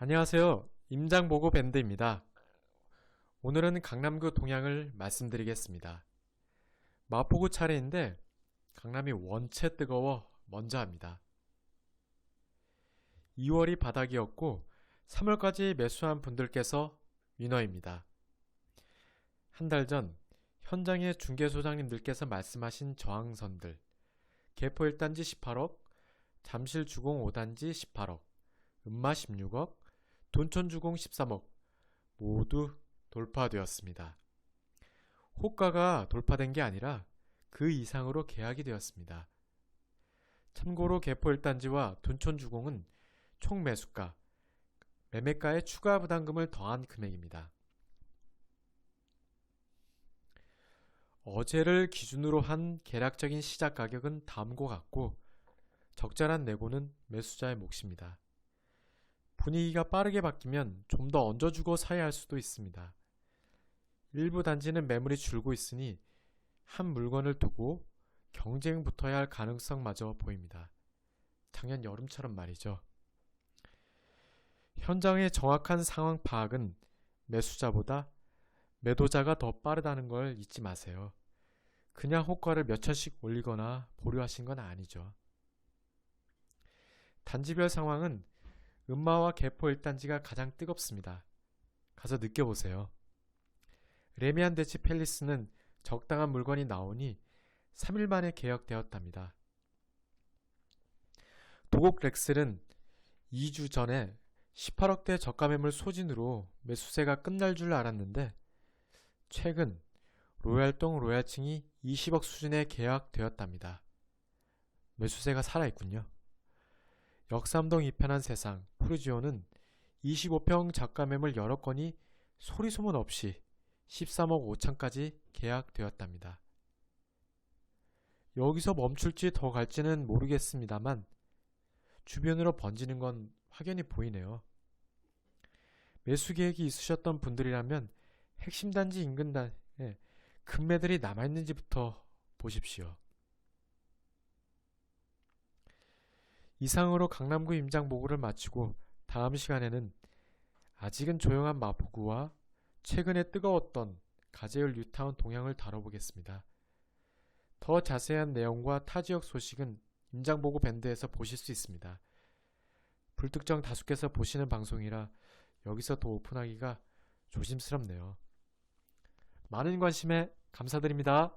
안녕하세요. 임장보고 밴드입니다. 오늘은 강남구 동향을 말씀드리겠습니다. 마포구 차례인데 강남이 원체 뜨거워 먼저 합니다. 2월이 바닥이었고 3월까지 매수한 분들께서 위너입니다. 한 달 전 현장의 중개소장님들께서 말씀하신 저항선들 개포 1단지 18억, 잠실 주공 5단지 18억, 음마 16억, 돈천 주공 13억 모두 돌파되었습니다. 호가가 돌파된 게 아니라 그 이상으로 계약이 되었습니다. 참고로 개포 1단지와 돈천 주공은 총 매수가, 매매가에 추가 부담금을 더한 금액입니다. 어제를 기준으로 한 계략적인 시작 가격은 다음과 같고 적절한 내고는 매수자의 몫입니다. 분위기가 빠르게 바뀌면 좀 더 얹어주고 사야 할 수도 있습니다. 일부 단지는 매물이 줄고 있으니 한 물건을 두고 경쟁 붙어야 할 가능성마저 보입니다. 작년 여름처럼 말이죠. 현장의 정확한 상황 파악은 매수자보다 매도자가 더 빠르다는 걸 잊지 마세요. 그냥 호가를 몇 천씩 올리거나 보류하신 건 아니죠. 단지별 상황은 음마와 개포 1단지가 가장 뜨겁습니다. 가서 느껴보세요. 레미안 대치 팰리스는 적당한 물건이 나오니 3일 만에 개역되었답니다. 도곡 렉슬은 2주 전에 18억대 저가 매물 소진으로 매수세가 끝날 줄 알았는데 최근 로얄동 로얄층이 20억 수준에 계약되었답니다. 매수세가 살아있군요. 역삼동 이편한 세상 푸르지오는 25평 저가 매물 여러 건이 소리 소문 없이 13억 5천까지 계약되었답니다. 여기서 멈출지 더 갈지는 모르겠습니다만 주변으로 번지는 건 확연히 보이네요. 매수 계획이 있으셨던 분들이라면 핵심 단지 인근 단에 금매들이 남아있는지부터 보십시오. 이상으로 강남구 임장 보고를 마치고 다음 시간에는 아직은 조용한 마포구와 최근에 뜨거웠던 가재울 뉴타운 동향을 다뤄보겠습니다. 더 자세한 내용과 타 지역 소식은 임장보고 밴드에서 보실 수 있습니다. 불특정 다수께서 보시는 방송이라 여기서 더 오픈하기가 조심스럽네요. 많은 관심에 감사드립니다.